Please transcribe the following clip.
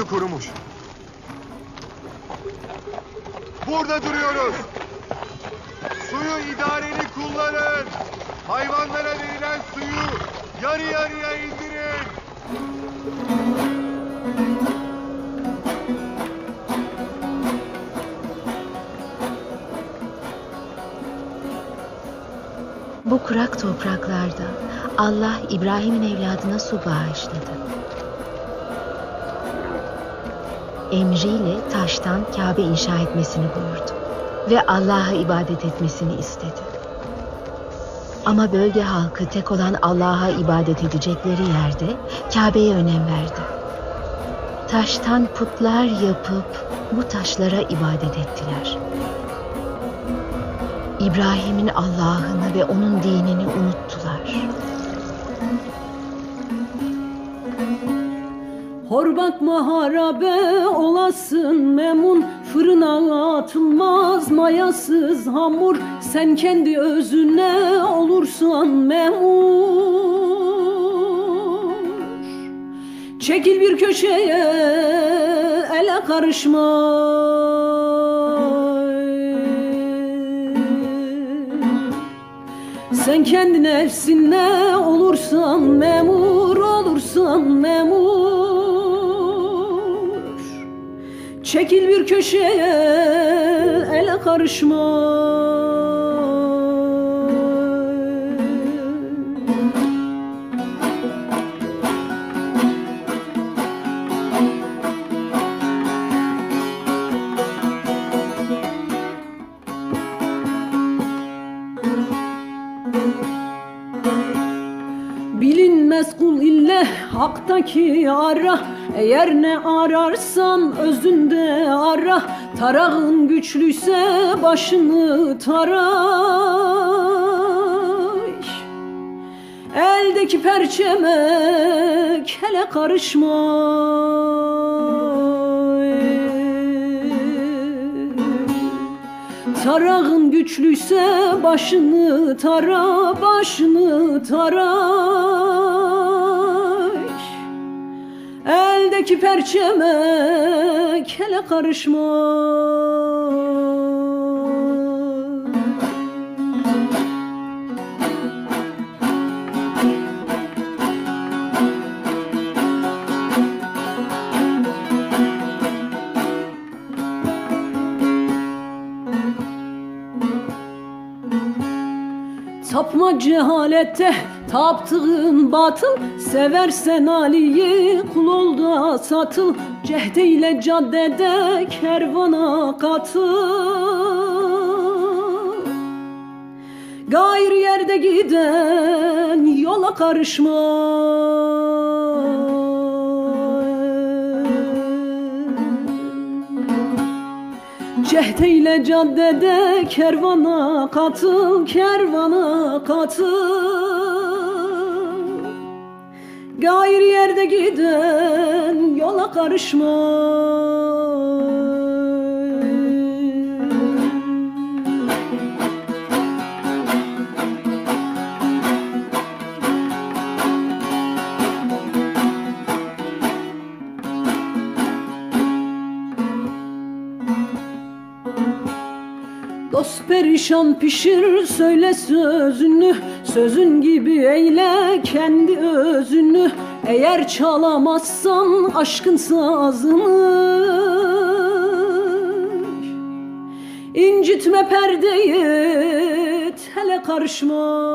Kuyu kurumuş. Burada duruyoruz. Suyu idareli kullanın. Hayvanlara verilen suyu yarı yarıya indirin. Bu kurak topraklarda Allah İbrahim'in evladına su bağışladı. Emriyle taştan Kabe inşa etmesini buyurdu ve Allah'a ibadet etmesini istedi. Ama bölge halkı tek olan Allah'a ibadet edecekleri yerde Kabe'ye önem verdi. Taştan putlar yapıp bu taşlara ibadet ettiler. İbrahim'in Allah'ını ve onun dinini unuttular. Hor bakma harabe olasın memun Fırına atılmaz mayasız hamur. Sen kendi özüne olursan memur. Çekil bir köşeye ele karışma. Sen kendi nefsinle olursan memur Çekil bir köşeye ele karışma Bilinmez kul ille haktaki ara. Eğer ne ararsan özünde ara. Tarağın güçlüyse başını taray Eldeki perçeme kele karışma. Tarağın güçlüyse başını tara, başını taray. Eldeki perçeme kele karışma. Tapma cehalette taptığın batıl Seversen Ali'yi kul ol da satıl. Cehdeyle caddede kervana katıl. Gayrı yerde giden yola karışma. Cehdeyle caddede kervana katıl, kervana katıl. Gayrı yerde giden yola karışma. Dost perişan pişir söyle sözünü. Sözün gibi eyle kendi özünü. Eğer çalamazsan aşkın sazını. İncitme perdeyi tele karışma